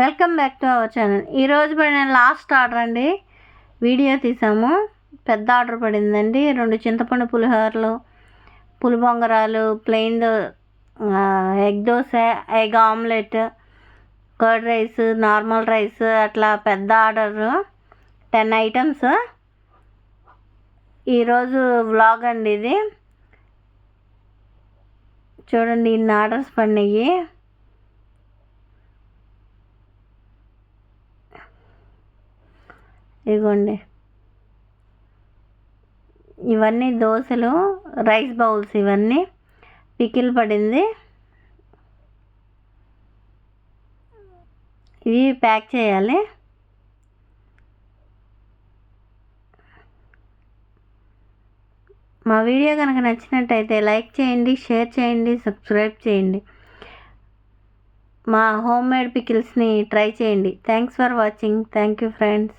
Welcome back to our channel. ఈరోజు పడిన last order అండి. వీడియో తీసాము. పెద్ద ఆర్డర్ పడిందండి. రెండు చింతపండు పులిహోరలు పులిబొంగరాలు plain egg dosa egg omelette curd rice normal rice అట్లా పెద్ద ఆర్డర్ టెన్ ఐటమ్స్. ఈరోజు వ్లాగ్ అండి ఇది. చూడండి ఇన్ని ఆర్డర్స్ పడినాయి. ఇదిగోండి ఇవన్నీ దోశలు రైస్ బౌల్స్ ఇవన్నీ పికిల్ పడింది. ఇవి ప్యాక్ చేయాలి. మా వీడియో కనుక నచ్చినట్టయితే లైక్ చేయండి షేర్ చేయండి సబ్స్క్రైబ్ చేయండి. మా హోమ్ మేడ్ పికిల్స్ని ట్రై చేయండి. Thanks for watching. Thank you friends.